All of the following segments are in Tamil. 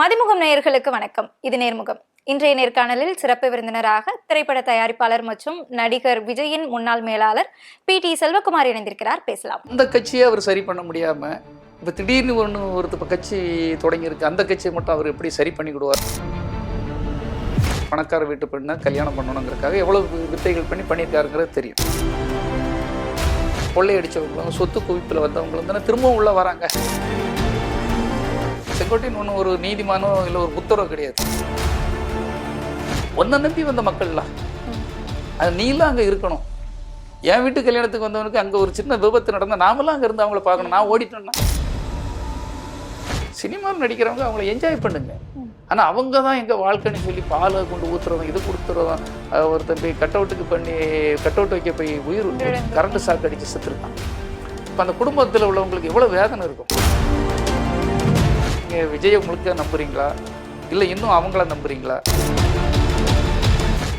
மதிமுகம் நேயர்களுக்கு வணக்கம். இது நேர்முகம். இன்றைய நேர்காணலில் சிறப்பு விருந்தினராக திரைப்பட தயாரிப்பாளர் மற்றும் நடிகர் விஜயின் முன்னாள் மேலாளர் பி. டி. செல்வகுமார் இணைந்திருக்கிறார். பேசலாம். இந்த கட்சியை அவர் சரி பண்ண முடியாமல் இப்போ திடீர்னு ஒன்று ஒருத்த கட்சி தொடங்கியிருக்கு. அந்த கட்சியை மட்டும் அவர் எப்படி சரி பண்ணிவிடுவார் பணக்கார வீட்டு பெண்ணை கல்யாணம் பண்ணணுங்கிறதுக்காக எவ்வளவு வித்தைகள் பண்ணி பண்ணியிருக்காருங்கிறது தெரியும். கொள்ளையடிச்சவங்களும் சொத்து குவிப்பில் வந்தவங்களும் தானே திரும்பவும் உள்ளே வராங்க. செங்கோட்டையன் ஒன்றும் ஒரு நீதிமானோ இல்லை ஒரு புத்தரோ கிடையாது. ஒன்றை நம்பி வந்த மக்கள்லாம் அது நீலாம் அங்கே இருக்கணும். என் வீட்டு கல்யாணத்துக்கு வந்தவனுக்கு அங்கே ஒரு சின்ன விபத்து நடந்தால் நாமெல்லாம் அங்கே இருந்து அவங்கள பார்க்கணும். நான் ஓடிட்டேன்னா? சினிமாவில் நடிக்கிறவங்க அவங்கள என்ஜாய் பண்ணுங்க. ஆனால் அவங்க தான் எங்கள் வாழ்க்கைன்னு சொல்லி பாலை கொண்டு ஊற்றுறதும் இது கொடுத்துறதும் ஒருத்தன் போய் கட் அவுட்டுக்கு பண்ணி கட் அவுட் வைக்க போய் உயிர் கரண்ட் சாக்கு அடித்து செத்துருக்கான். இப்போ அந்த குடும்பத்தில் உள்ளவங்களுக்கு எவ்வளோ வேதனை இருக்கும். நீங்கள் விஜயை முழுக்க நம்புறீங்களா? இல்லை இன்னும் அவங்கள நம்புறீங்களா?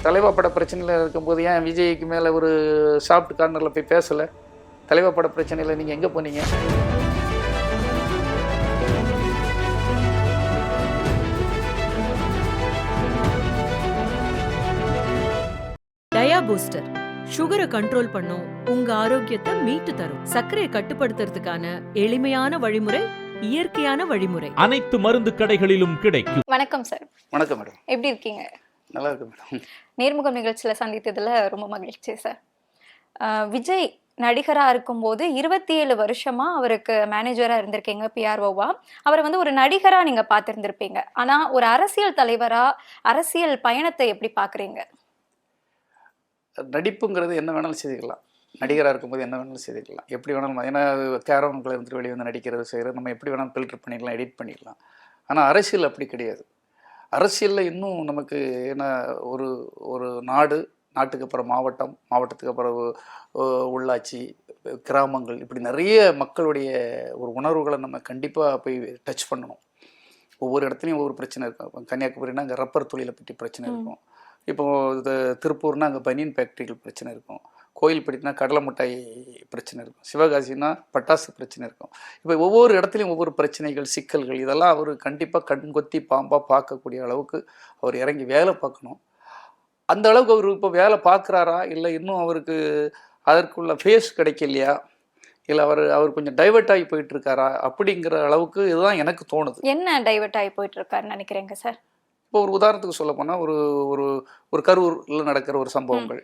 தலைவா பட பிரச்சனையில் இருக்கும்போது ஏன் விஜய்க்கு மேலே ஒரு சாஃப்ட் கார்னரில் போய் பேசலை? தலைவா பட பிரச்சனையில் நீங்கள் எங்கே போனீங்க? டயா பூஸ்டர். சுகரை கண்ட்ரோல் பண்ணும் உங்க ஆரோக்கியத்தை மீட்டு தரும். சர்க்கரையை கட்டுப்படுத்துறதுக்கான எளிமையான வழிமுறை இயற்கையான வழிமுறை. அனைத்து மருந்து கடைகளிலும் கிடைக்கும். வணக்கம் சார் வணக்கம் மேடம் எப்படி இருக்கீங்க? நல்லா இருக்கு மேடம் நேர்முகம் நிகழ்ச்சியில் சந்தித்ததுல ரொம்ப மகிழ்ச்சி சார் விஜய் நடிகரா இருக்கும்போது இருபத்தி ஏழு வருஷமா அவருக்கு மேனேஜரா இருந்திருக்கீங்க பிஆர்ஓவா அவரை வந்து ஒரு நடிகரா நீங்க பார்த்திருந்திருப்பீங்க. ஆனா ஒரு அரசியல் தலைவரா அரசியல் பயணத்தை எப்படி பாக்குறீங்க நடிப்புங்கிறது என்ன வேணாலும் செய்துக்கலாம். நடிகராக இருக்கும்போது என்ன வேணாலும் செய்துக்கலாம். எப்படி வேணாலும் ஏன்னா கேரவனுக்குள்ள இருந்து வெளியே வந்து நடிக்கிறது செய்கிறது நம்ம எப்படி வேணாலும் ஃபில்டர் பண்ணிக்கலாம் எடிட் பண்ணிக்கலாம் ஆனால் அரசியல் அப்படி கிடையாது. அரசியலில் இன்னும் நமக்கு என்ன ஒரு ஒரு நாடு நாட்டுக்கு அப்புறம் மாவட்டம் மாவட்டத்துக்கு அப்புறம் உள்ளாட்சி கிராமங்கள் இப்படி நிறைய மக்களுடைய ஒரு உணர்வுகளை நம்ம கண்டிப்பாக போய் டச் பண்ணணும். ஒவ்வொரு இடத்துலையும் ஒவ்வொரு பிரச்சனை இருக்கும். கன்னியாகுமரினா அங்கே ரப்பர் தொழிலை பற்றி பிரச்சனை. இருக்கும். இப்போ இது திருப்பூர்னா அங்கே பனியன் ஃபேக்ட்ரிகள் பிரச்சனை இருக்கும். கோயில்பட்டினா கடலை மிட்டாய் பிரச்சனை இருக்கும். சிவகாசினா பட்டாசு பிரச்சனை இருக்கும். இப்போ ஒவ்வொரு இடத்துலையும் ஒவ்வொரு பிரச்சனைகள் சிக்கல்கள் இதெல்லாம் அவர் கண்டிப்பாக கண் கொத்தி பாம்பாக பார்க்கக்கூடிய அளவுக்கு அவர் இறங்கி வேலை பார்க்கணும். அந்த அளவுக்கு அவர் இப்போ வேலை பார்க்குறாரா? இல்லை இன்னும் அவருக்கு அதற்குள்ள ஃபேஸ் கிடைக்கலையா? இல்லை அவர் அவர் கொஞ்சம் டைவர்ட் ஆகி போயிட்டு இருக்காரா அப்படிங்கிற அளவுக்கு இதுதான் எனக்கு தோணுது. என்ன டைவர்ட் ஆகி போயிட்டு இருக்காருன்னு நினைக்கிறீங்க சார் இப்போ ஒரு உதாரணத்துக்கு சொல்ல போனால் ஒரு ஒரு ஒரு கரூரில் நடக்கிற ஒரு சம்பவங்கள்.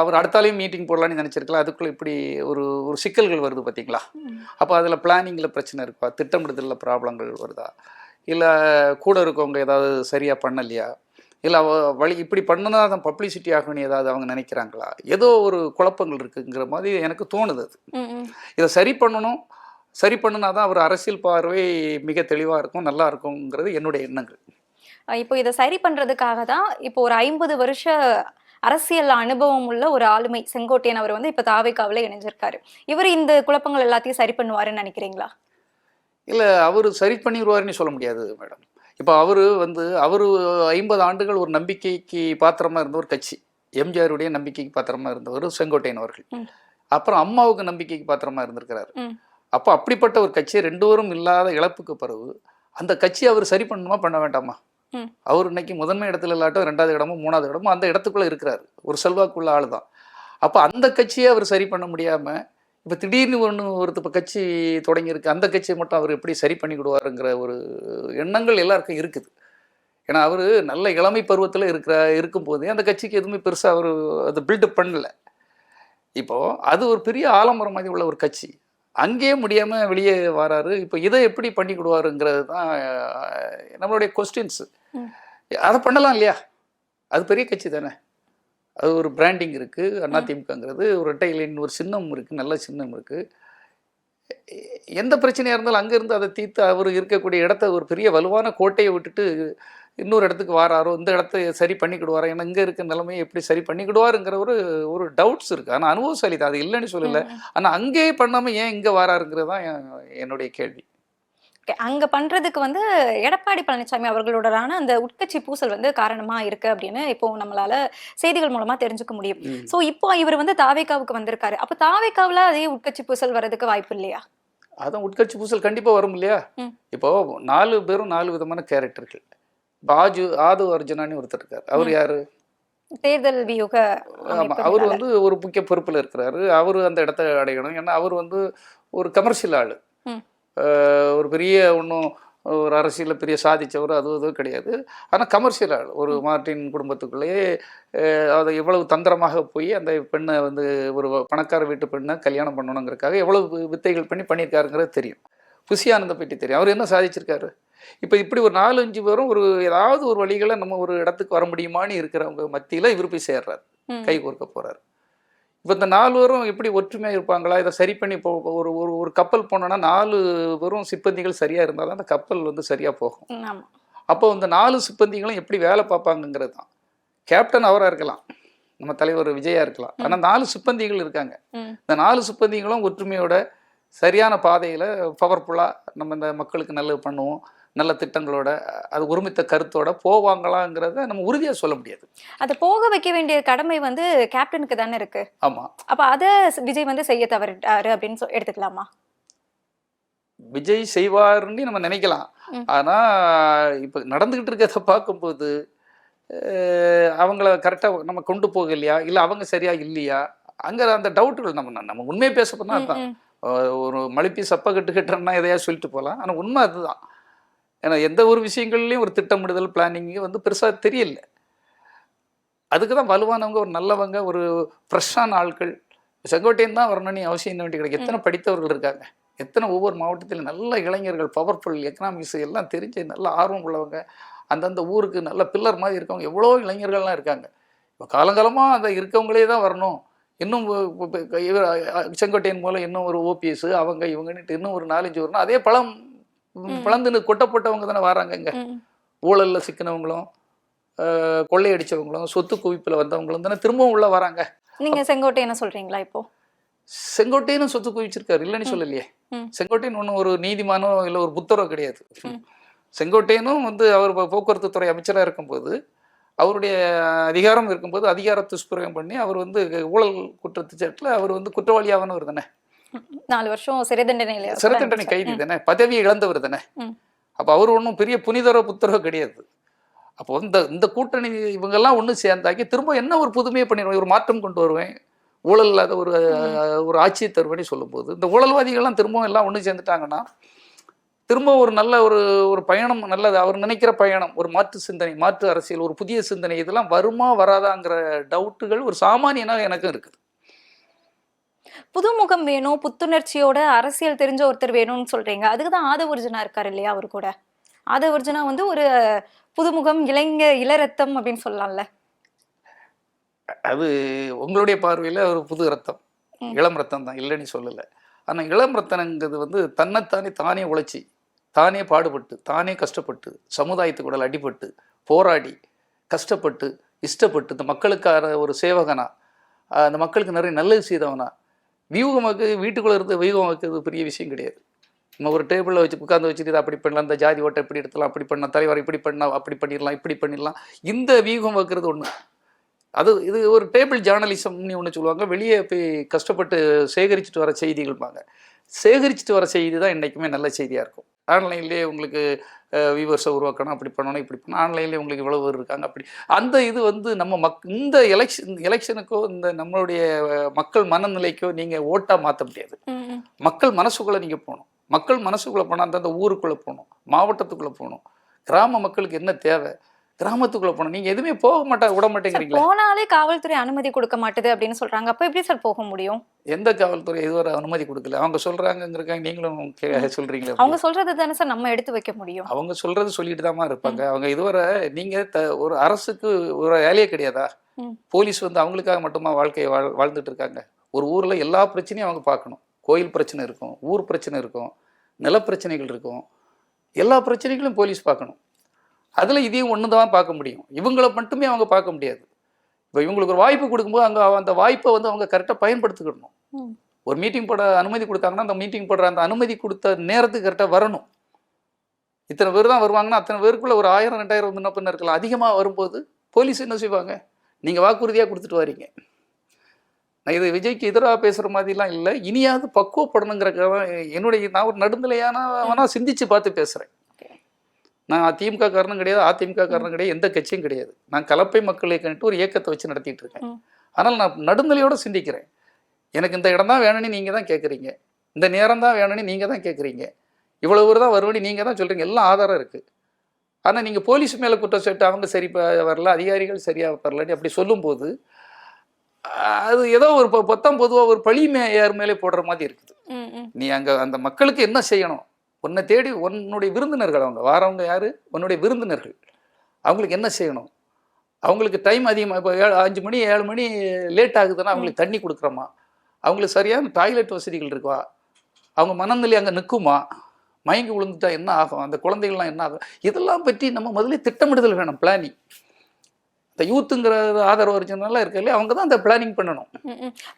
அவர் அடுத்தாலையும் மீட்டிங் போடலான்னு நினச்சிருக்கலாம் அதுக்குள்ளே இப்படி ஒரு ஒரு சிக்கல்கள் வருது பார்த்தீங்களா அப்போ அதில் பிளானிங்கில் பிரச்சனை இருக்கா? திட்டமிடுதலில் ப்ராப்ளங்கள் வருதா? இல்லை கூட இருக்கவங்க ஏதாவது சரியாக பண்ணலையா? இல்லை அவ வழி இப்படி பண்ணுனா தான் பப்ளிசிட்டி ஆகணும்னு ஏதாவது அவங்க நினைக்கிறாங்களா? ஏதோ ஒரு குழப்பங்கள் இருக்குங்கிற மாதிரி எனக்கு தோணுது அது. இதை சரி பண்ணணும். சரி பண்ணுனா தான் அவர் அரசியல் பார்வை மிக தெளிவாக இருக்கும் நல்லா இருக்குங்கிறது என்னுடைய எண்ணங்கள். இப்போ இதை சரி பண்றதுக்காக தான் இப்போ ஒரு ஐம்பது வருஷ அரசியல் அனுபவம் உள்ள ஒரு ஆளுமை செங்கோட்டையன் அவர் வந்து இப்ப தாவைக்காவில் இணைஞ்சிருக்காரு இவர் இந்த குழப்பங்கள் எல்லாத்தையும் சரி பண்ணுவாருன்னு நினைக்கிறீங்களா இல்லை அவர் சரி பண்ணிடுவாருன்னு சொல்ல முடியாது மேடம் இப்போ அவர் வந்து அவர் ஐம்பது ஆண்டுகள் ஒரு நம்பிக்கைக்கு பாத்திரமா இருந்த ஒரு கட்சி எம்ஜிஆருடைய நம்பிக்கைக்கு பாத்திரமா இருந்தவர் செங்கோட்டையன் அவர்கள். அப்புறம் அம்மாவுக்கு நம்பிக்கைக்கு பாத்திரமா இருந்திருக்கிறாரு. அப்போ அப்படிப்பட்ட ஒரு கட்சி ரெண்டு பேரும் இல்லாத இழப்புக்கு பிறகு அந்த கட்சி அவர் சரி பண்ணணுமா பண்ண வேண்டாமா. அவர் இன்னைக்கு முதன்மை இடத்துல இல்லாட்டும் ரெண்டாவது இடமும் மூணாவது இடமும் அந்த இடத்துக்குள்ள இருக்கிறாரு. ஒரு செல்வாக்குள்ள ஆள் தான் அப்போ அந்த கட்சியை அவர் சரி பண்ண முடியாம இப்போ திடீர்னு ஒன்று ஒரு இப்போ கட்சி தொடங்கியிருக்கு அந்த கட்சியை மட்டும் அவர் எப்படி சரி பண்ணிவிடுவாருங்கிற ஒரு எண்ணங்கள் எல்லாருக்கும் இருக்குது. ஏன்னா அவர் நல்ல இளமை பருவத்தில் இருக்கிற இருக்கும்போதே அந்த கட்சிக்கு எதுவுமே பெருசாக அவர் அதை பில்டப் பண்ணல. இப்போ அது ஒரு பெரிய ஆலமரம் மாதிரி உள்ள ஒரு கட்சி. அங்கேயே முடியாமல் வெளியே வராரு. இப்போ இதை எப்படி பண்ணி கொடுவாருங்கிறது தான் நம்மளுடைய கொஸ்டின்ஸு. அதை பண்ணலாம் இல்லையா? அது பெரிய கட்சி தானே. அது ஒரு பிராண்டிங் இருக்குது அதிமுகங்கிறது ஒரு ரெட்டைலின் ஒரு சின்னம் இருக்குது நல்ல சின்னம் இருக்குது எந்த பிரச்சனையாக இருந்தாலும் அங்கேருந்து அதை தீர்த்து அவர் இருக்கக்கூடிய இடத்த ஒரு பெரிய வலுவான கோட்டையை விட்டுட்டு இன்னொரு இடத்துக்கு வாராரோ இந்த இடத்த சரி பண்ணிக்கிடுவாரோ ஏன்னா இங்கே இருக்க நிலைமையை எப்படி சரி பண்ணிக்கிடுவாருங்கிற ஒரு ஒரு டவுட்ஸ் இருக்குது ஆனால் அனுபவசாலி தான் அது இல்லைன்னு சொல்லலை. ஆனால் அங்கேயே பண்ணாமல் ஏன் இங்கே வாராருங்கிறது தான் என்- என்னுடைய கேள்வி. அங்க பண்றதுக்கு வந்து எடப்பாடி பழனிசாமி அவர்களோடரான அந்த உட்கட்சி பூசல் வந்து காரணமா இருக்கு அப்படின்னு இப்போ நம்மளால செய்திகள் மூலமா தெரிஞ்சுக்க முடியும். சோ இப்போ இவர் வந்து தாவேக்காவுக்கு வந்திருக்காரு. அப்ப தாவேக்காவுல அதே உட்கட்சி பூசல் வர்றதுக்கு வாய்ப்பு இல்லையா? அதான் உட்கட்சி பூசல் கண்டிப்பாக வரும் இல்லையா. இப்போ நாலு பேரும் நாலு விதமான கேரக்டர்கள் பாஜு ஆது அர்ஜுனான்னு ஒருத்தர் இருக்கார். அவர் யாரு? தேர்தல் வியூக ஆமா அமைப்பு அவர். வந்து ஒரு முக்கிய பொறுப்புல இருக்கிறாரு. அவர் அந்த இடத்த அடையணும். ஏன்னா அவர் வந்து ஒரு கமர்ஷியல் ஆளு. ஒரு பெரிய ஒன்றும் ஒரு அரசியலில் பெரிய சாதிச்சவர் அது இதுவும் கிடையாது. ஆனால் கமர்ஷியல் ஆள். ஒரு மார்ட்டின் குடும்பத்துக்குள்ளேயே அதை எவ்வளவு தந்திரமாக போய் அந்த பெண்ணை வந்து ஒரு பணக்கார வீட்டு பெண்ணை கல்யாணம் பண்ணணுங்கிறதுக்காக எவ்வளவு வித்தைகள் பண்ணி பண்ணியிருக்காருங்கிறது தெரியும். புஷி ஆனந்த பற்றி தெரியும். அவர் என்ன சாதிச்சிருக்காரு? இப்போ இப்படி ஒரு நாலு அஞ்சு பேரும் ஒரு ஏதாவது ஒரு வழிகளை நம்ம ஒரு இடத்துக்கு வர முடியுமான்னு இருக்கிறவங்க மத்தியில் இவர் போய் சேர்றாரு. கை கோர்க்க போறாரு. இப்போ இந்த நாலு பேரும் எப்படி ஒற்றுமையாக இருப்பாங்களா? இதை சரி பண்ணி போ ஒரு ஒரு ஒரு கப்பல் போனோன்னா நாலு பேரும் சிப்பந்திகள் சரியாக இருந்தால் தான் அந்த கப்பல் வந்து சரியாக போகும். அப்போ இந்த நாலு சிப்பந்திகளும் எப்படி வேலை பார்ப்பாங்கங்கிறது தான். கேப்டன் அவராக இருக்கலாம். நம்ம தலைவர் விஜயா இருக்கலாம். ஆனால் நாலு சிப்பந்திகள் இருக்காங்க. இந்த நாலு சிப்பந்திகளும் ஒற்றுமையோட சரியான பாதையில் பவர்ஃபுல்லாக நம்ம இந்த மக்களுக்கு நல்லது பண்ணுவோம். நல்ல திட்டங்களோட அது ஒருமித்த கருத்தோட போவாங்களாங்கிறத நம்ம உறுதியாக சொல்ல முடியாது. அதை போக வைக்க வேண்டிய கடமை வந்து கேப்டனுக்கு தானே இருக்கு. ஆமாம் அப்ப அத விஜய் வந்து செய்ய தவறிட்டாரு அப்படின்னு சொ- எடுத்துக்கலாமா? விஜய் செய்வாருன்னு நம்ம நினைக்கலாம். ம். ஆனால் இப்போ நடந்துக்கிட்டு இருக்கிறத பார்க்கும்போது அவங்கள கரெக்டாக நம்ம கொண்டு போகலையா? இல்லை அவங்க சரியா இல்லையா? அங்கே அந்த டவுட்டுகள் நம்ம நம்ம உண்மையை பேச போனால் அதுதான் ஒரு மழுப்பி சப்ப கட்டு கட்டுறோம்னா எதையா சொல்லிட்டு போகலாம். ஆனால் உண்மை அதுதான். ஏன்னா எந்த ஒரு விஷயங்கள்லையும் ஒரு திட்டமிடுதல் பிளானிங்கு வந்து பெருசாக தெரியல. அதுக்கு தான் வலுவானவங்க ஒரு நல்லவங்க ஒரு ஃப்ரெஷ்ஷான ஆட்கள். செங்கோட்டையன் தான் வரணும்னு அவசியம் என்ன வேண்டி கிடையாது எத்தனை படித்தவர்கள் இருக்காங்க? எத்தனை ஒவ்வொரு மாவட்டத்திலும் நல்ல இளைஞர்கள் பவர்ஃபுல் எக்கனாமிக்ஸ் எல்லாம் தெரிஞ்சு நல்ல ஆர்வம் உள்ளவங்க. அந்தந்த ஊருக்கு நல்ல பில்லர் மாதிரி இருக்கவங்க. எவ்வளோ இளைஞர்கள்லாம் இருக்காங்க. இப்போ காலங்காலமாக அந்த இருக்கவங்களே தான் வரணும். இன்னும் செங்கோட்டையன் மூலம் இன்னும் ஒரு ஓபிஎஸ் அவங்க இவங்கன்னுட்டு இன்னும் ஒரு நாலஞ்சு வரணும். அதே பழம் ம். பழந்துன்னு கொட்டப்பட்டவங்க தானே வராங்க இங்க. ஊழலில் சிக்கினவங்களும் கொள்ளையடிச்சவங்களும் சொத்து குவிப்பில் வந்தவங்களும் தானே திரும்பவும் உள்ள வராங்க நீங்க செங்கோட்டை என்ன சொல்றீங்களா இப்போ செங்கோட்டையனும் சொத்து குவிச்சிருக்காரு இல்லைன்னு சொல்லலையே. செங்கோட்டையன் ஒன்றும் ஒரு நீதிமானோ இல்லை ஒரு புத்தரோ கிடையாது. செங்கோட்டையனும் வந்து அவர் போக்குவரத்து துறை அமைச்சராக இருக்கும்போது அவருடைய அதிகாரம் இருக்கும்போது அதிகார துஷ்பிரயோகம் பண்ணி அவர் வந்து ஊழல் குற்றச்சாட்டில் அவர் வந்து குற்றவாளியாகனவர் தானே நாலு வருஷம் சிறை தண்டனையில சிறை தண்டனை கைதி தானே? பதவியை இழந்தவர் தானே. அப்போ அவர் ஒன்றும் பெரிய புனிதரோ புத்தரோ கிடையாது. அப்போ இந்த இந்த கூட்டணி இவங்கெல்லாம் ஒன்று சேர்ந்தாக்கி திரும்ப என்ன ஒரு புதுமையை பண்ணிடுவேன் ஒரு மாற்றம் கொண்டு வருவேன். ஊழல் இல்லாத ஒரு ஒரு ஆட்சியை தருவேன்னு சொல்லும்போது இந்த ஊழல்வாதிகள்லாம் திரும்பவும் எல்லாம் ஒன்று சேர்ந்துட்டாங்கன்னா திரும்ப ஒரு நல்ல ஒரு ஒரு பயணம் நல்லது. அவர் நினைக்கிற பயணம் ஒரு மாற்று சிந்தனை மாற்று அரசியல் ஒரு புதிய சிந்தனை இதெல்லாம் வருமா வராதாங்கிற டவுட்டுகள் ஒரு சாமானியனாக எனக்கும் இருக்குது. புதுமுகம் வேணும் புத்துணர்ச்சியோட அரசியல் தெரிஞ்ச ஒருத்தர் வேணும்னு சொல்றீங்க. அதுக்கு தான் ஆதவர்ஜுனா இருக்காரு இல்லையா அவர் கூட? ஆதவர்ஜுனா வந்து ஒரு புதுமுகம் இளைஞ இளரத்தம் அப்படின்னு சொல்லலாம்ல. அது உங்களுடைய பார்வையில் ஒரு புது ரத்தம். இளம் ரத்தம் தான் இல்லைன்னு சொல்லலை. ஆனால் இளம் ரத்தனங்கிறது வந்து தன்னைத்தானே தானே உழைச்சி தானே பாடுபட்டு தானே கஷ்டப்பட்டு சமுதாயத்துக்கூட அடிபட்டு போராடி கஷ்டப்பட்டு இஷ்டப்பட்டு இந்த மக்களுக்கான ஒரு சேவகனா அந்த மக்களுக்கு நிறைய நல்லது செய்தவனா வியூகம் வைக்கிறது வீட்டுக்குள்ளே இருந்து வியூகம் வைக்கிறது பெரிய விஷயம் கிடையாது. நம்ம ஒரு டேபிளில் வச்சு உட்காந்து வச்சுட்டு இதை அப்படி பண்ணலாம் இந்த ஜாதி ஓட்டை இப்படி எடுத்தலாம் அப்படி பண்ணலாம் தலைவர் இப்படி பண்ணலாம் அப்படி பண்ணிடலாம் இப்படி பண்ணிடலாம். இந்த வியூகம் வைக்கிறது ஒன்று அது இது ஒரு டேபிள் ஜேர்னலிசம்னு ஒன்று சொல்லுவாங்க. வெளியே போய் கஷ்டப்பட்டு சேகரிச்சுட்டு வர செய்திகள்பாங்க சேகரிச்சுட்டு வர செய்தி தான் என்றைக்குமே நல்ல செய்தியாக இருக்கும். ஆன்லைன்லேயே உங்களுக்கு வியூவர்ஸை உருவாக்கணும் அப்படி பண்ணணும் இப்படி பண்ணணும். ஆன்லைன்லேயே உங்களுக்கு இவ்வளோ பேர் இருக்காங்க. அப்படி அந்த இது வந்து நம்ம மக் இந்த எலெக்ஷன் எலெக்ஷனுக்கோ இந்த நம்மளுடைய மக்கள் மனநிலைக்கோ நீங்கள் ஓட்டாக மாற்ற முடியாது. மக்கள் மனசுக்குள்ளே நீங்கள் போகணும். மக்கள் மனசுக்குள்ளே போனால் அந்தந்த ஊருக்குள்ளே போகணும் மாவட்டத்துக்குள்ளே போகணும். கிராம மக்களுக்கு என்ன தேவை? கிராமத்துக்குள்ளே போகணும் நீங்கள் எதுவுமே போக மாட்டா விட மாட்டேங்கிறீங்களா? போனாலே காவல்துறை அனுமதி கொடுக்க மாட்டுது அப்படின்னு சொல்றாங்க. அப்ப எப்படி சார் போக முடியும்? எந்த காவல்துறை இதுவரை அனுமதி கொடுக்கல. அவங்க சொல்றாங்கங்கிறக்காக நீங்களும் சொல்றீங்களே அவங்க சொல்றது தானே சார் நம்ம எடுத்து வைக்க முடியும். அவங்க சொல்றது சொல்லிட்டு தாமா இருப்பாங்க. அவங்க இதுவரை நீங்க ஒரு அரசுக்கு ஒரு வேலையே கிடையாதா. போலீஸ் வந்து அவங்களுக்காக மட்டுமா வாழ்க்கையை வாழ் வாழ்ந்துட்டு இருக்காங்க? ஒரு ஊர்ல எல்லா பிரச்சனையும் அவங்க பார்க்கணும். கோயில் பிரச்சனை இருக்கும் ஊர் பிரச்சனை இருக்கும் நிலப்பிரச்சனைகள் இருக்கும். எல்லா பிரச்சனைகளும் போலீஸ் பார்க்கணும். அதுல இதையும் ஒன்று தான் பார்க்க முடியும். இவங்கள மட்டுமே அவங்க பார்க்க முடியாது. இப்போ இவங்களுக்கு ஒரு வாய்ப்பு கொடுக்கும்போது அங்கே அந்த வாய்ப்பை வந்து அவங்க கரெக்டாக பயன்படுத்திக்கிடணும். ஒரு மீட்டிங் போட அனுமதி கொடுத்தாங்கன்னா அந்த மீட்டிங் போடுற அந்த அனுமதி கொடுத்த நேரத்துக்கு கரெக்டாக வரணும். இத்தனை பேர் தான் வருவாங்கன்னா அத்தனை பேருக்குள்ள ஒரு ஆயிரம் ரெண்டாயிரம் முன்ன பின்ன இருக்கலாம். அதிகமாக வரும்போது போலீஸ் என்ன செய்வாங்க? நீங்கள் வாக்குறுதியாக கொடுத்துட்டு வரீங்க. நான் இது விஜய்க்கு எதிராக பேசுற மாதிரிலாம் இல்லை. இனியாவது பக்குவப்படணுங்கிறக்காக என்னுடைய நான் ஒரு நடுநிலையானவனா சிந்திச்சு பார்த்து Okay. நான் திமுக காரணம் கிடையாது அதிமுக காரணம் கிடையாது எந்த கட்சியும் கிடையாது. நான் கலப்பை மக்கள் இயக்கம்ட்டு ஒரு இயக்கத்தை வச்சு நடத்திட்டு இருக்கேன். ஆனால் நான் நடுநிலையோட சிந்திக்கிறேன். எனக்கு இந்த இடம் தான் வேணும்னு நீங்கள் தான் கேட்குறீங்க இந்த நேரம் தான் வேணும்னு நீங்கள் தான் கேட்குறீங்க இவ்வளவு ஊர் தான் வருவனி நீங்கள் தான் சொல்கிறீங்க எல்லாம் ஆதாரம் இருக்குது ஆனால் நீங்கள் போலீஸ் மேலே குற்றச்சாட்டு அவங்க சரி வரல அதிகாரிகள் சரியாக வரலன்னு அப்படி சொல்லும்போது அது ஏதோ ஒரு பொத்தாம் பொதுவாக ஒரு பழி மே யார் மேலே போடுற மாதிரி இருக்குது. நீ அங்கே அந்த மக்களுக்கு என்ன செய்யணும்? உன்னை தேடி உன்னுடைய விருந்தினர்கள் அவங்க வாரவங்க யார்? உன்னுடைய விருந்தினர்கள். அவங்களுக்கு என்ன செய்யணும்? அவங்களுக்கு டைம் அதிகமாக இப்போ ஏழு அஞ்சு மணி ஏழு மணி லேட் ஆகுதுன்னா அவங்களுக்கு தண்ணி கொடுக்குறோமா? அவங்களுக்கு சரியான டாய்லெட் வசதிகள் இருக்கா அவங்க மனநிலை அங்கே நிற்குமா மயங்கி விழுந்துட்டா என்ன ஆகும்? அந்த குழந்தைகள்லாம் என்ன ஆகும்? இதெல்லாம் பற்றி நம்ம முதல்ல திட்டமிடுதல் வேணும் பிளானிங் இந்த யூத்துங்கிற ஆதரவு ஒரிஜினலாக இருக்கல அவங்க தான் அந்த பிளானிங் பண்ணணும்.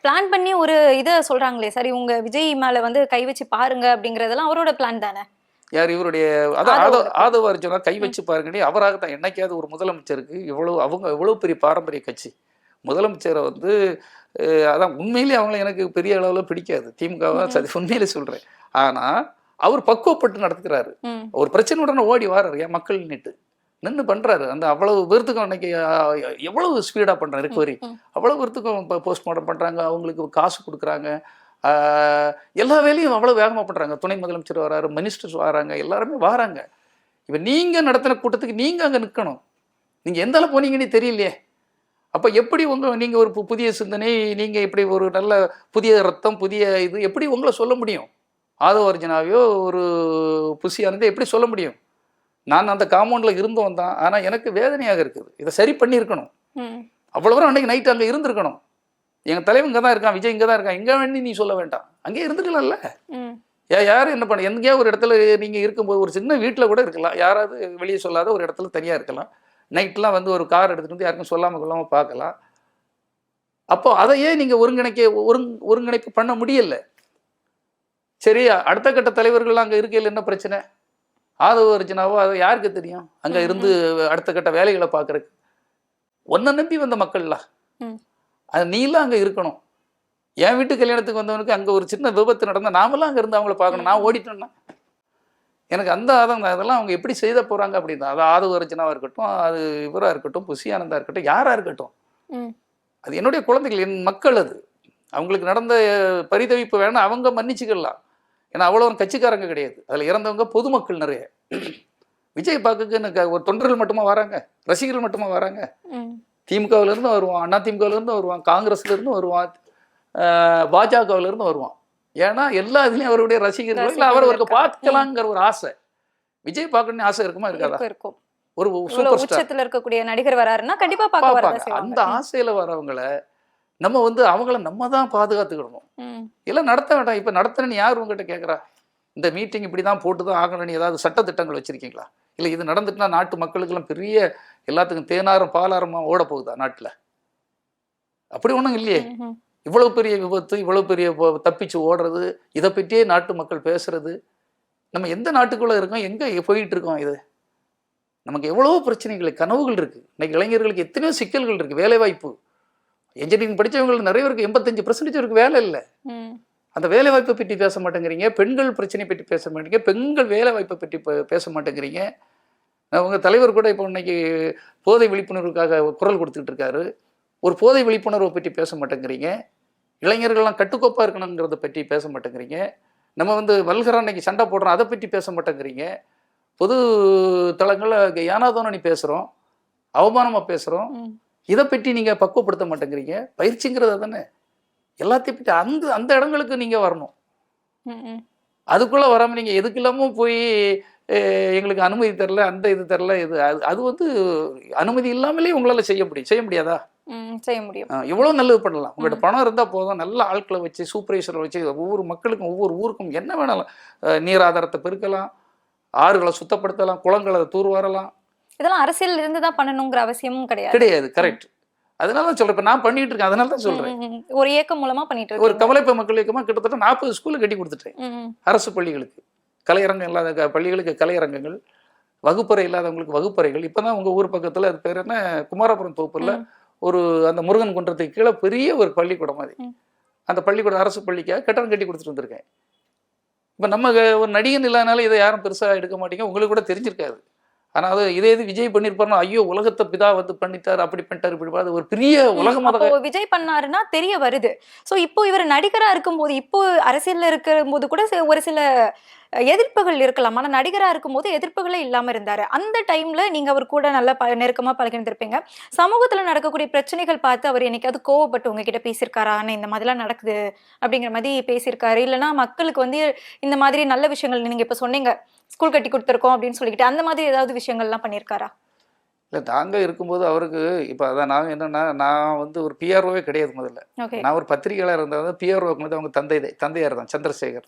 பிளான் பண்ணி ஒரு இதை சொல்றாங்களே சரி உங்க விஜய் மேல வந்து கை வச்சு பாருங்க அப்படிங்கறதெல்லாம் அவரோட பிளான் தானே? யார் இவருடைய அதான் ஆதவ அர்ஜுனா கை வச்சு பாருங்கடி. அவராக தான் என்னைக்காவது ஒரு முதலமைச்சருக்கு இவ்வளவு அவங்க எவ்வளவு பெரிய பாரம்பரிய கட்சி. முதலமைச்சரை வந்து அதான் உண்மையிலேயே அவங்கள எனக்கு பெரிய அளவில் பிடிக்காது. திமுகவை சரி உண்மையிலே சொல்கிறேன் ஆனால் அவர் பக்குவப்பட்டு நடத்துக்கிறாரு ம். ஒரு பிரச்சனை உடனே ஓடி வாராரு ஏன் மக்கள் நின்று நின்று பண்ணுறாரு அந்த அவ்வளவு பேர்த்துக்கும் அன்னைக்கு எவ்வளவு ஸ்பீடாக பண்ணுறாரு ரிகவரி ம். அவ்வளவு பேர்த்துக்கும் இப்போ போஸ்ட்மார்ட்டம் பண்ணுறாங்க அவங்களுக்கு காசு கொடுக்குறாங்க. எல்லா வேலையும் அவ்வளோ வேகமாக பண்ணுறாங்க துணை முதலமைச்சர் வராரு மினிஸ்டர்ஸ் வராங்க எல்லாருமே வராங்க. இப்போ நீங்கள் நடத்தின கூட்டத்துக்கு நீங்கள் அங்கே நிற்கணும் நீங்கள் எந்த அளவு போனீங்கன்னு தெரியலையே. அப்போ எப்படி உங்கள் நீங்கள் ஒரு புதிய சிந்தனை நீங்கள் இப்படி ஒரு நல்ல புதிய ரத்தம் புதிய இது எப்படி உங்களை சொல்ல முடியும்? ஆதவ அர்ஜுனாவையோ ஒரு புசியானதை எப்படி சொல்ல முடியும்? நான் அந்த காம்பவுண்டில் இருந்தவன் தான். ஆனால் எனக்கு வேதனையாக இருக்குது. இதை சரி பண்ணியிருக்கணும். ம். அவ்வளோ வரும் அன்னைக்கு நைட் அங்கே இருந்திருக்கணும். எங்கள் தலைவன் இங்கே தான் இருக்கான் விஜய் இங்கே தான் இருக்கான். இங்கே வேண்டி நீ சொல்ல வேண்டாம். அங்கே இருந்துக்கலாம்ல. ம். ஏ யார் என்ன பண்ண எங்கேயோ ஒரு இடத்துல நீங்கள் இருக்கும்போது ஒரு சின்ன வீட்டில் கூட இருக்கலாம். யாராவது வெளியே சொல்லாத ஒரு இடத்துல தனியாக இருக்கலாம். நைட்லாம் வந்து ஒரு கார் எடுத்துகிட்டு வந்து யாருக்கும் சொல்லாமல் கொள்ளாமல் பார்க்கலாம். அப்போ அதை ஏன் நீங்கள் ஒருங்கிணைக்க ஒருங் ஒருங்கிணைப்பு பண்ண முடியல. சரி அடுத்த கட்ட தலைவர்கள் அங்கே இருக்கையில் என்ன பிரச்சனை? ஆதவ அர்ஜுனாவோ அது யாருக்கு தெரியும்? அங்கே இருந்து அடுத்த கட்ட வேலைகளை பார்க்கறதுக்கு ஒன்றை நம்பி வந்த மக்கள்லாம். அது நீலாம் அங்கே இருக்கணும். என் வீட்டு கல்யாணத்துக்கு வந்தவனுக்கு அங்கே ஒரு சின்ன விபத்து நடந்தால் நாமெல்லாம் அங்கே இருந்து அவங்கள பார்க்கணும். நான் ஓடிட்டேன்னா. எனக்கு அந்த ஆதம் அதெல்லாம் அவங்க எப்படி செய்த போகிறாங்க அப்படின்னு அது ஆதவ அர்ஜுனாவாக இருக்கட்டும் அது இவராக இருக்கட்டும் புசியானந்தா இருக்கட்டும் யாராக இருக்கட்டும். அது என்னுடைய குழந்தைகள் என் மக்கள் அது. அவங்களுக்கு நடந்த பரிதவிப்பு வேணா அவங்க மன்னிச்சுக்கலாம். ஏன்னா அவ்வளோ ஒரு கட்சிக்காரங்க கிடையாது. அதில் இறந்தவங்க பொதுமக்கள் நிறைய. விஜய் எனக்கு ஒரு தொண்டர்கள் மட்டுமா வராங்க? ரசிகர்கள் மட்டுமா வராங்க? ம். திமுகவுல இருந்து வருவான் அண்ணா திமுகவுல இருந்து வருவான் காங்கிரஸ்ல இருந்து வருவான் அஹ், பாஜகவுல இருந்து வருவான். ஏன்னா எல்லா இதுலயும் அவருடைய ரசிகர்கள் இல்லை அவர் அவருக்கு பார்க்கலாங்கிற ஒரு ஆசை. விஜய் பார்க்கணும்னு ஆசை இருக்குமா இருக்காதா? இருக்கும் ஒரு சூப்பர் ஸ்டார் உச்சத்துல இருக்கக்கூடிய நடிகர் வராருன்னா கண்டிப்பா பார்க்க அந்த ஆசையில வரவங்கள நம்ம வந்து அவங்கள நம்ம தான் பாதுகாத்துக்கிடணும். இல்லை நடத்த வேண்டாம். இப்போ நடத்துறேன்னு யார் உங்ககிட்ட கேட்குறா இந்த மீட்டிங் இப்படி தான் போட்டு தான் ஆகணும்னு ஏதாவது சட்டத்திட்டங்கள் வச்சுருக்கீங்களா? இல்லை இது நடந்துட்டுனா நாட்டு மக்களுக்கெல்லாம் பெரிய எல்லாத்துக்கும் தேனாரம் பாலாரமாக ஓட போகுதா நாட்டில்? அப்படி ஒன்றும் இல்லையே. இவ்வளவு பெரிய விபத்து இவ்வளவு பெரிய தப்பிச்சு ஓடுறது இதை பற்றியே நாட்டு மக்கள் பேசுறது. நம்ம எந்த நாட்டுக்குள்ளே இருக்கோம்? எங்கே போயிட்டு இருக்கோம் இது? நமக்கு எவ்வளவோ பிரச்சனைகள் கனவுகள் இருக்குது இன்னைக்கு இளைஞர்களுக்கு எத்தனையோ சிக்கல்கள் இருக்குது வேலைவாய்ப்பு. இன்ஜினியரிங் படித்தவங்களுக்கு நிறைய பேருக்கு எண்பத்தஞ்சு பர்சன்டேஜ் இருக்கு வேலை இல்லை. அந்த வேலை வாய்ப்பை பற்றி பேச மாட்டேங்கிறீங்க பெண்கள் பிரச்சனை பற்றி பேச மாட்டேங்க பெண்கள் வேலை வாய்ப்பை பற்றி பேச மாட்டேங்கிறீங்க. உங்க தலைவர் கூட இப்போ இன்னைக்கு போதை விழிப்புணர்வுக்காக குரல் கொடுத்துட்டு இருக்காரு. ஒரு போதை விழிப்புணர்வை பற்றி பேச மாட்டேங்கிறீங்க. இளைஞர்கள்லாம் கட்டுக்கோப்பாக இருக்கணுங்கிறத பற்றி பேச மாட்டேங்கிறீங்க. நம்ம வந்து வல்கரா அன்னைக்கு சண்டை போடுறோம் அதை பற்றி பேச மாட்டேங்கிறீங்க. பொது தளங்களில் யானாதோனி பேசுகிறோம் அவமானமாக பேசுகிறோம் இதை பற்றி நீங்கள் பக்குவப்படுத்த மாட்டேங்கிறீங்க. பயிற்சிங்கிறது தானே எல்லாத்தையும் பற்றி அந்த அந்த இடங்களுக்கு நீங்கள் வரணும். அதுக்குள்ளே வராமல் நீங்கள் எதுக்கு இல்லாமல் போய் எங்களுக்கு அனுமதி தரல அந்த இது தரல இது அது அது வந்து அனுமதி இல்லாமலே உங்களால் செய்ய முடியும். செய்ய முடியாதா? செய்ய முடியும். எவ்வளோ நல்லது பண்ணலாம். உங்கள்கிட்ட பணம் இருந்தால் போதும். நல்ல ஆட்களை வச்சு சூப்பர்வைசரை வச்சு ஒவ்வொரு மக்களுக்கும் ஒவ்வொரு ஊருக்கும் என்ன வேணாலும் நீர் ஆதாரத்தை பெருக்கலாம் ஆறுகளை சுத்தப்படுத்தலாம் குளங்களை தூர்வாரலாம். இதெல்லாம் அரசியல் இருந்து தான் பண்ணணுங்கிற அவசியமும் கிடையாது. கிடையாது கரெக்ட் அதனால தான் சொல்கிறேன் இப்போ நான் பண்ணிட்டு இருக்கேன் அதனால தான் ம். ஒரு இயக்கம் மூலமா பண்ணிட்டு ஒரு கமலைப்ப மக்கள் இயக்கமாக கிட்டத்தட்ட நாற்பது ஸ்கூலு கட்டி கொடுத்துட்டேன். அரசு பள்ளிகளுக்கு. கலையரங்கம் இல்லாத பள்ளிகளுக்கு கலையரங்கங்கள். வகுப்பறை இல்லாதவங்களுக்கு வகுப்பறைகள். இப்போ தான் உங்கள் ஊர் பக்கத்தில் அது பேர் என்ன? குமாரபுரம் தோப்புல. ஒரு அந்த முருகன் குன்றத்துக்கு கீழே பெரிய ஒரு பள்ளிக்கூடம் அது. ம். அந்த பள்ளிக்கூடம் அரசு பள்ளிக்காக கட்டடம் கட்டி கொடுத்துட்டு வந்திருக்கேன். இப்போ நம்ம ஒரு நடிகன் இல்லாதனால இதை யாரும் பெருசாக எடுக்க மாட்டீங்க. உங்களுக்கு கூட தெரிஞ்சிருக்காது. ஆனால் அது இதே இது விஜய் பண்ணியிருப்பாருன்னா ஐயோ உலகத்தை பிதா வந்து பண்ணிட்டாரு அப்படி பண்ணிட்டாரு இப்படி பண்ணாரு. ஒரு பெரிய உலகமாக விஜய் பண்ணாருன்னா தெரிய வருது. சோ இப்போ இவர் நடிகரா இருக்கும்போது இப்போ அரசியல்ல இருக்கும்போது கூட ஒரு சில எதிர்ப்புகள் இருக்கலாம். ஆனா நடிகரா இருக்கும்போது எதிர்ப்புகளே இல்லாம இருந்தாரு. அந்த டைம்ல நீங்க அவர் கூட நல்லா ப- நெருக்கமா பழகிருந்திருப்பீங்க சமூகத்துல நடக்கக்கூடிய பிரச்சனைகள் பார்த்து அவர் என்னைக்காவது கோவப்பட்டு உங்ககிட்ட பேசியிருக்காரா? ஆனா இந்த மாதிரிலாம் நடக்குது அப்படிங்கிற மாதிரி பேசியிருக்காரு. இல்லைன்னா மக்களுக்கு வந்து இந்த மாதிரி நல்ல விஷயங்கள் நீங்க இப்ப சொன்னீங்க. ஸ்கூல் கட்டி கொடுத்துருக்கோம் அப்படின்னு சொல்லிக்கிட்டு அந்த மாதிரி ஏதாவது விஷயங்கள்லாம் பண்ணியிருக்காரா? இல்லை நாங்கள் இருக்கும்போது அவருக்கு இப்போ அதான் நான் என்னன்னா நான் வந்து ஒரு பிஆர்ஓவே கிடையாது முதல்ல. நான் ஒரு பத்திரிகையாளர் இருந்தது பிஆர்ஓக்கு வந்து அவங்க தந்தை தந்தையார் தான் சந்திரசேகர்.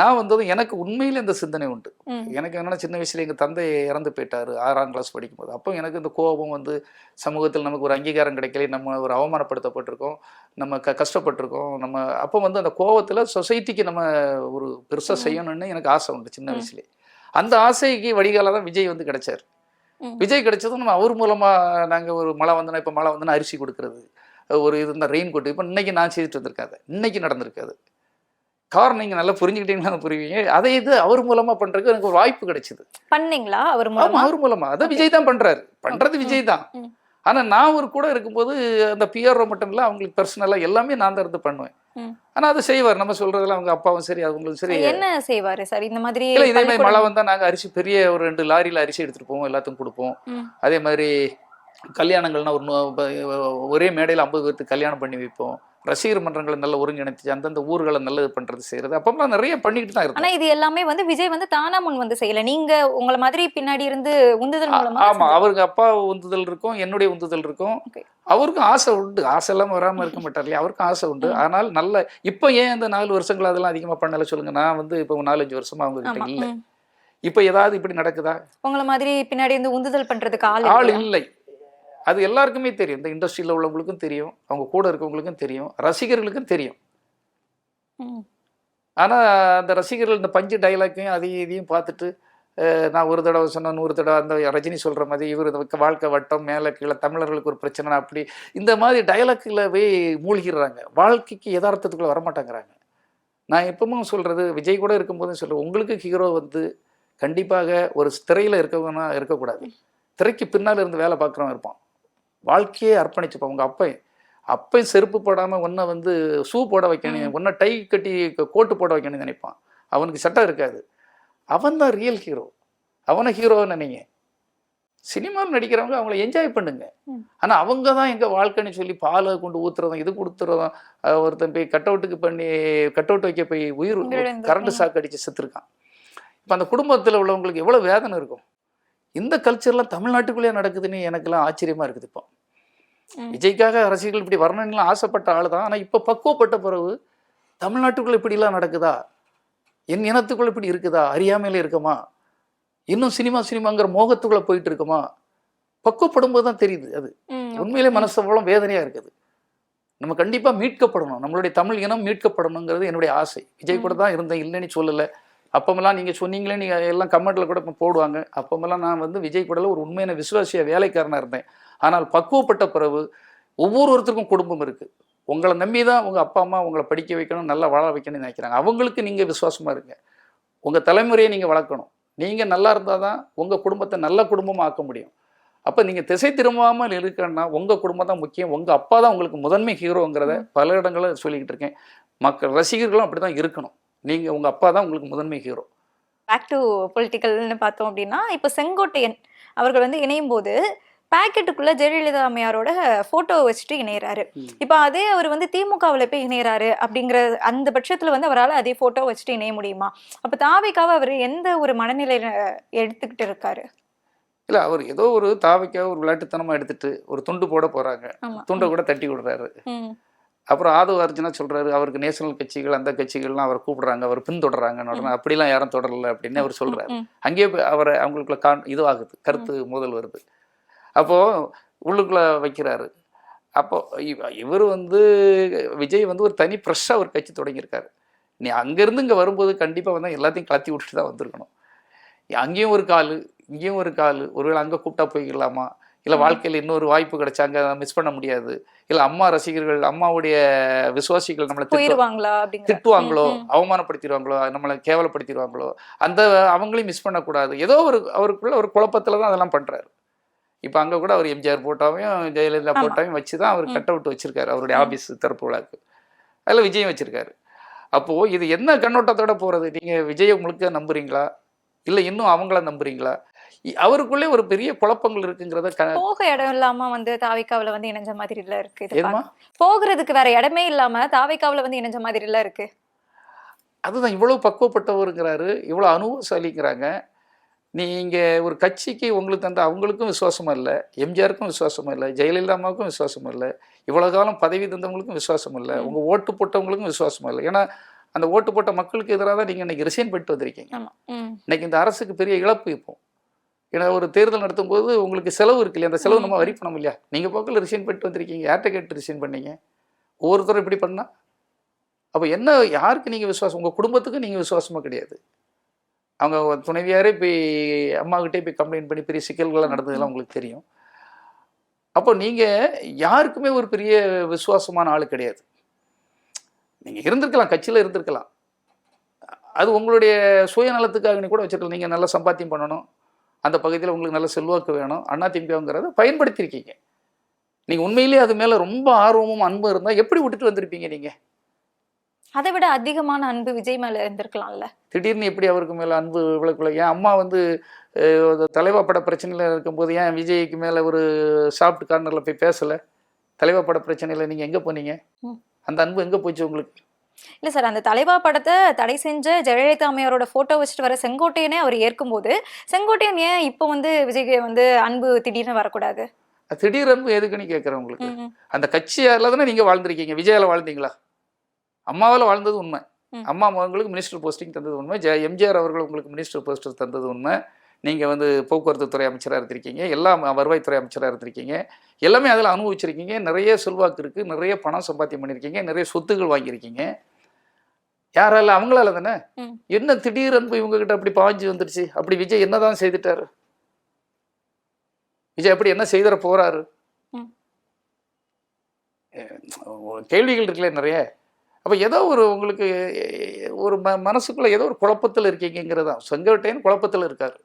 நான் வந்ததும் எனக்கு உண்மையில இந்த சிந்தனை உண்டு. எனக்கு என்னன்னா சின்ன வயசுல எங்கள் தந்தை இறந்து போயிட்டாரு ஆறாம் கிளாஸ் படிக்கும்போது. அப்போ எனக்கு இந்த கோபம் வந்து சமூகத்தில் நமக்கு ஒரு அங்கீகாரம் கிடைக்கல நம்ம ஒரு அவமானப்படுத்தப்பட்டிருக்கோம் நம்ம க கஷ்டப்பட்டிருக்கோம் நம்ம அப்போ வந்து அந்த கோபத்தில் சொசைட்டிக்கு நம்ம ஒரு பெருசாக. செய்யணும்னு எனக்கு ஆசை உண்டு சின்ன. வயசுலேயே. அந்த ஆசைக்கு வடிகால தான் விஜய் வந்து கிடைச்சார். விஜய் கிடைச்சதும் நம்ம அவர் மூலமாக நாங்கள் ஒரு மழை வந்தோன்னா இப்போ மழை வந்தோன்னா அரிசி கொடுக்கறது ஒரு இது இந்த ரெயின் கோட் இப்போ இன்னைக்கு நான் செய்துட்டு வந்திருக்காது. இன்னைக்கு நடந்திருக்காது. காரணம் நீங்கள் நல்லா புரிஞ்சுக்கிட்டீங்கன்னா புரியுவீங்க அதை இது அவர் மூலமாக பண்ணுறதுக்கு எனக்கு ஒரு வாய்ப்பு கிடைச்சிது. பண்ணீங்களா அவர் ஆமா மூலமா அவர் மூலமா. அதான் Okay. விஜய் தான் பண்றாரு. பண்றது Okay. விஜய் தான். ம். ஆனா நான் ஒரு கூட இருக்கும்போது அந்த பிஆர்ஓ மட்டும் இல்ல அவங்களுக்கு பர்சனலா எல்லாமே நான் தான் இருந்து பண்ணுவேன். ஆனா அதை செய்வார். நம்ம சொல்றதெல்லாம் அவங்க அப்பாவும் சரி அவங்களும் சரி. என்ன செய்வாரு சார்? இந்த மாதிரி இல்ல இதே மாதிரி மழை வந்தா நாங்க அரிசி பெரிய ஒரு ரெண்டு லாரியில அரிசி எடுத்துட்டு போவோம் எல்லாத்துக்கும் கொடுப்போம். அதே மாதிரி கல்யாணங்கள்னா ஒரு ஒரே மேடையில் ஐம்பது பேருக்கு கல்யாணம் பண்ணி வைப்போம். ரசிகர் மன்றங்களை நல்ல ஒருங்கிணைத்து அந்தந்த ஊர்களை நல்லது பண்றது செய்யறது. அப்பெல்லாம் நிறைய பண்ணிக்கிட்டு தான் இருக்கோம். ஆனா இது எல்லாமே வந்து விஜய் வந்து தானா முன் வந்து செய்யல. நீங்க உங்கள மாதிரி பின்னாடி இருந்து உந்துதல் மூலமா ஆமா. அவருக்கு அப்பா உந்துதல் இருக்கும் என்னுடைய உந்துதல் இருக்கும். அவருக்கும் ஆசை உண்டு. ஆசை இல்லாம வராம இருக்க மாட்டார் இல்லையா? அவருக்கும் ஆசை உண்டு. ஆனால் நல்ல இப்போ ஏன் இந்த நாலு வருஷங்கள் அதெல்லாம் அதிகமா பண்ணல சொல்லுங்க. நான் வந்து இப்போ நாலஞ்சு வருஷமா அவங்க கிட்ட இல்ல. இப்போ ஏதாவது இப்படி நடக்குதா? உங்கள மாதிரி பின்னாடி இருந்து உந்துதல் பண்றதுக்கு ஆள் ஆள்? இல்லை. அது எல்லாருக்குமே தெரியும். இந்த இண்டஸ்ட்ரியில் உள்ளவங்களுக்கும் தெரியும். அவங்க கூட இருக்கவங்களுக்கும் தெரியும். ரசிகர்களுக்கும் தெரியும். ம். ஆனா அந்த ரசிகர்கள் இந்த பஞ்சு டைலாக்கையும் அதையும் இதையும் பார்த்துட்டு நான் ஒரு தடவை சொன்ன நூறு தடவை அந்த ரஜினி சொல்ற மாதிரி இவர் வாழ்க்கை வட்டம் மேலே கீழே தமிழர்களுக்கு ஒரு பிரச்சனை அப்படி இந்த மாதிரி டைலாக்கில் போய் மூழ்கிடுறாங்க. வாழ்க்கைக்கு யதார்த்தத்துக்குள்ள வரமாட்டேங்கிறாங்க. நான் எப்பவும் சொல்றது விஜய் கூட இருக்கும்போதும் சொல்றேன் உங்களுக்கு ஹீரோ வந்து கண்டிப்பாக ஒரு திரையில இருக்கவனா இருக்கக்கூடாது. திரைக்கு பின்னால் இருந்து வேலை பார்க்குறவன் இருப்பான். வாழ்க்கையே அர்ப்பணிச்சுப்பான் உங்க அப்பன் அப்பன் செருப்பு போடாம உன்னை வந்து ஷூ போட வைக்கணும். உன்னை டை கட்டி கோட்டு போட வைக்கணும்னு நினைப்பான். அவனுக்கு சட்டம் இருக்காது. அவன் தான் ரியல் ஹீரோ அவனை ஹீரோன்னு நினைங்க. சினிமாவில் நடிக்கிறவங்க அவங்கள என்ஜாய் பண்ணுங்க. ம். ஆனா அவங்க தான் எங்க வாழ்க்கைன்னு சொல்லி பாலை கொண்டு ஊத்துறதும் இது கொடுத்துறதும் ஒருத்தன் போய் கட் அவுட்டுக்கு பண்ணி கட் அவுட் வைக்க போய் உயிர் கரண்ட். சாக்கு அடிச்சு செத்துருக்கான். இப்போ அந்த குடும்பத்தில் உள்ளவங்களுக்கு எவ்வளவு வேதனை இருக்கும்? இந்த கல்ச்சர்லாம் தமிழ்நாட்டுக்குள்ளேயே நடக்குதுன்னு எனக்கெல்லாம் ஆச்சரியமா இருக்குது இப்போ. விஜய்க்காக ரசிகர்கள் இப்படி வரணும்லாம் ஆசைப்பட்ட ஆள் தான் ஆனால் இப்போ பக்குவப்பட்ட பிறகு தமிழ்நாட்டுக்குள்ள இப்படிலாம் நடக்குதா? என் இனத்துக்குள்ள இப்படி இருக்குதா? அறியாமையில இருக்குமா? இன்னும் சினிமா சினிமாங்கிற மோகத்துக்குள்ள போயிட்டு இருக்குமா பக்குவப்படும் போது தான் தெரியுது அது. உண்மையிலே மனசு அவ்வளோ வேதனையா இருக்குது. நம்ம கண்டிப்பா மீட்கப்படணும். நம்மளுடைய தமிழ் இனம் மீட்கப்படணுங்கிறது என்னுடைய ஆசை. விஜய் கூட தான் இருந்தேன். இல்லைன்னு சொல்லலை. அப்பமெல்லாம் நீங்க சொன்னீங்களே நீங்க எல்லாம் கமெண்ட்ல கூட இப்ப போடுவாங்க. அப்பமெல்லாம் நான் வந்து விஜய் கூடல ஒரு உண்மையான விசுவாசிய வேலைக்காரனா இருந்தேன். ஆனால் பக்குவப்பட்ட பிறகு ஒவ்வொருத்தருக்கும் குடும்பம் இருக்கு. உங்களை நம்பி தான் உங்க அப்பா அம்மா உங்களை படிக்க வைக்கணும் நல்லா வாழ வைக்கணும்னு நினைக்கிறாங்க. அவங்களுக்கு நீங்க விசுவாசமா இருங்க. உங்க தலைமுறையை நீங்க வளர்க்கணும். நீங்க நல்லா இருந்தால் தான் உங்க குடும்பத்தை நல்ல குடும்பமா ஆக்க முடியும். அப்ப நீங்க திசை திரும்பாமல் இருக்கணும்னா உங்க குடும்பம் தான் முக்கியம். உங்க அப்பா தான் உங்களுக்கு முதன்மை ஹீரோங்கிறத பல இடங்களில் சொல்லிக்கிட்டு இருக்கேன். மக்கள் ரசிகர்களும் அப்படிதான் இருக்கணும். நீங்க உங்க அப்பா தான் உங்களுக்கு முதன்மை ஹீரோ பேக் டு பொலிட்டிக்கல்னு பார்த்தோம் அப்படின்னா இப்போ செங்கோட்டையன் அவர்கள் வந்து இணையும் போது பாக்கெட்டுக்குள்ள ஜெயலலிதா அம்மையாரோட போட்டோ வச்சுட்டு இணையறாரு. இப்போ அதே அவர் வந்து திமுகவுல போய் இணையறாரு அப்படிங்கிற அந்த பட்சத்துல வந்து அவரால் அதே போட்டோ வச்சுட்டு இணைய முடியுமா? அப்ப தாவிக்காவை அவர் எந்த ஒரு மனநிலையில எடுத்துக்கிட்டு இருக்காரு? இல்ல அவர் ஏதோ ஒரு தாவைக்கா ஒரு விளையாட்டுத்தனமா எடுத்துட்டு ஒரு துண்டு போட போறாங்க. ஆமா துண்டை கூட தட்டி விடுறாரு. அப்புறம் ஆதவ அர்ஜுனா சொல்றாரு அவருக்கு நேஷனல் கட்சிகள் அந்த கட்சிகள்லாம் அவர் கூப்பிடுறாங்க அவர் பின்தொடர்றாங்க உடனே அப்படிலாம் யாரும் தொடரல அப்படின்னு அவர் சொல்றாரு. ம், அங்கேயே போய் அவரை அவங்களுக்குள்ள கான் இதுவாகுது கருத்து மோதல் வருது. அப்போ உள்ளுக்குள்ள வைக்கிறாரு. அப்போ இவர் வந்து விஜய் வந்து ஒரு தனி ஃப்ரெஷ்ஷாக ஒரு கட்சி தொடங்கியிருக்காரு. நீ அங்கேருந்து இங்கே வரும்போது கண்டிப்பாக வந்து எல்லாத்தையும் கலத்தி விட்டுட்டு தான் வந்திருக்கணும். அங்கேயும் ஒரு கால் இங்கேயும் ஒரு கால் ஒருவேளை அங்கே கூப்பிட்டா போய்க்கலாமா? இல்லை. வாழ்க்கையில் இன்னொரு வாய்ப்பு கிடைச்சாங்க மிஸ் பண்ண முடியாது இல்லை அம்மா ரசிகர்கள் அம்மாவுடைய விசுவாசிகள் நம்மளை திட்டுவாங்களோ ம். அவமானப்படுத்திடுவாங்களோ நம்மளை கேவலப்படுத்திடுவாங்களோ அந்த அவங்களையும் மிஸ் பண்ணக்கூடாது ஏதோ ஒரு அவருக்குள்ள ஒரு குழப்பத்தில் தான் அதெல்லாம் பண்ணுறாரு இப்போ அங்கே கூட அவர் எம்ஜிஆர் போட்டாவையும் ஜெயலலிதா. போட்டாவையும் வச்சு தான் அவர். கட் அவுட் வச்சிருக்காரு அவருடைய ம். ஆபீஸ் திறப்பு விழாக்கு அதில் விஜயம் வச்சிருக்காரு அப்போது இது என்ன கண்ணோட்டத்தோட போகிறது நீங்கள் விஜயை முழுக்க நம்புறீங்களா இல்லை இன்னும் அவங்கள நம்புறீங்களா அவருக்குள்ளே ஒரு பெரிய குழப்பங்கள் இருக்குங்கிறத போக இடம் இல்லாம வந்து தாவைக்காவுல வந்து இணைஞ்ச மாதிரி இல்ல இருக்கு. போகிறதுக்கு வேற இடமே இல்லாம தாவைக்காவுல வந்து இணைஞ்ச மாதிரி இல்ல இருக்கு. அதுதான் இவ்வளோ பக்குவப்பட்டவருங்கிறாரு இவ்வளோ அனுபவசாலிங்கிறாங்க. நீங்கள் ஒரு கட்சிக்கு உங்களுக்கு தந்த அவங்களுக்கும் விசுவாசமா இல்லை எம்ஜிஆருக்கும் விசுவாசமா இல்லை ஜெயலலிதா அம்மாவுக்கும் விசுவாசமா இல்லை இவ்வளோ காலம் பதவி தந்தவங்களுக்கும் விசுவாசம் இல்லை. உங்கள் ஓட்டு போட்டவங்களுக்கும் விசுவாசமா இல்லை. ஏன்னா அந்த ஓட்டு போட்ட மக்களுக்கு எதிராக தான் நீங்கள் இன்னைக்கு ரிசைன் பண்ணிட்டு வந்திருக்கீங்க. இன்னைக்கு இந்த அரசுக்கு பெரிய இழப்பு இப்போ. ஏன்னா ஒரு தேர்தல் நடத்தும் போது உங்களுக்கு செலவு இருக்கு இல்லையா? அந்த செலவு நம்ம. வரி பண்ணோம் இல்லையா நீங்கள் பக்கத்தில் ரிசைன் பண்ணிட்டு வந்திருக்கீங்க. யார்கிட்ட கேட்டு ரிசைன் பண்ணீங்க? ஒவ்வொருத்தரும் இப்படி பண்ணா? அப்போ என்ன யாருக்கு நீங்கள் விசுவாசம்? உங்கள் குடும்பத்துக்கு நீங்கள் விசுவாசமாக கிடையாது. அவங்க துணைவியாரே போய் அம்மாக்கிட்டே போய் கம்ப்ளைண்ட் பண்ணி பெரிய சிக்கல்கள்லாம் நடந்ததெல்லாம் உங்களுக்கு தெரியும். அப்போ நீங்கள் யாருக்குமே ஒரு பெரிய விசுவாசமான ஆள் கிடையாது. நீங்கள் இருந்திருக்கலாம் கட்சியில் இருந்திருக்கலாம். அது உங்களுடைய சுயநலத்துக்காக நீ கூட வச்சிருக்கலாம். நீங்கள் நல்லா சம்பாத்தியம் பண்ணணும். அந்த பகுதியில் உங்களுக்கு நல்ல செல்வாக்கு வேணும். அண்ணா திமுகங்கிறத பயன்படுத்தியிருக்கீங்க நீங்கள் உண்மையிலேயே அது மேலே ரொம்ப ஆர்வமும் அன்பும் இருந்தால் எப்படி விட்டுட்டு வந்திருப்பீங்க நீங்கள் அதை விட அதிகமான அன்பு விஜய் மேல இருந்திருக்கலாம்ல. திடீர்னு எப்படி அவருக்கு மேலே அன்பு விளக்குள்ள ஏன் அம்மா வந்து தலைவா பட பிரச்சனையில் இருக்கும்போது ஏன் விஜய்க்கு மேலே ஒரு சாஃப்ட் கார்னரில் போய் பேசலை? தலைவா பட பிரச்சனையில் நீங்கள் எங்கே போனீங்க. அந்த அன்பு எங்கே போச்சு உங்களுக்கு? இல்ல சார் அந்த தலைவா படத்தை தடை செஞ்ச ஜெயலலிதா அம்மையாரோட போட்டோ வச்சுட்டு வர செங்கோட்டையனே அவர் ஏற்கும்போது செங்கோட்டையன் ஏன் இப்போ வந்து விஜய்க்கு வந்து அன்பு திடீர்னு வரக்கூடாது? திடீர் அன்பு எதுக்குன்னு கேட்குறேன் உங்களுக்கு. அந்த கட்சியால தானே நீங்கள் வாழ்ந்திருக்கீங்க? விஜயால வாழ்ந்தீங்களா? அம்மாவால் வாழ்ந்தது உண்மை. அம்மா உங்களுக்கு மினிஸ்டர் போஸ்டிங் தந்தது உண்மை. ஜெ எம்ஜிஆர் அவர்கள் உங்களுக்கு மினிஸ்டர் போஸ்ட் தந்தது உண்மை. நீங்கள் வந்து போக்குவரத்து துறை அமைச்சராக இருந்திருக்கீங்க. எல்லாம் வருவாய்த்துறை அமைச்சராக இருந்திருக்கீங்க. எல்லாமே அதில் அனுபவிச்சிருக்கீங்க. நிறைய செல்வாக்கு இருக்குது நிறைய பணம் சம்பாத்தியம் பண்ணியிருக்கீங்க நிறைய சொத்துகள் வாங்கியிருக்கீங்க. யாரால? அவங்களால தானே. என்ன திடீர் அன்பு இவங்ககிட்ட அப்படி பாஞ்சு வந்துருச்சு அப்படி விஜய் என்னதான் செய்துட்டாரு? விஜய் அப்படி என்ன செய்தர போறாரு? கேள்விகள் இருக்குல்ல நிறைய. அப்போ ஏதோ ஒரு உங்களுக்கு ஒரு ம மனசுக்குள்ள ஏதோ ஒரு குழப்பத்தில் இருக்கீங்கிறதா செங்கோட்டையன் குழப்பத்தில் இருக்காரு.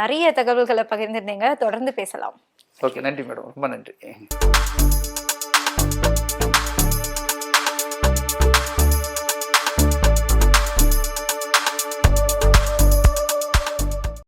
நிறைய தகவல்களை பகிர்ந்திருந்தீங்க. தொடர்ந்து பேசலாம். ஓகே நன்றி மேடம். ரொம்ப நன்றி.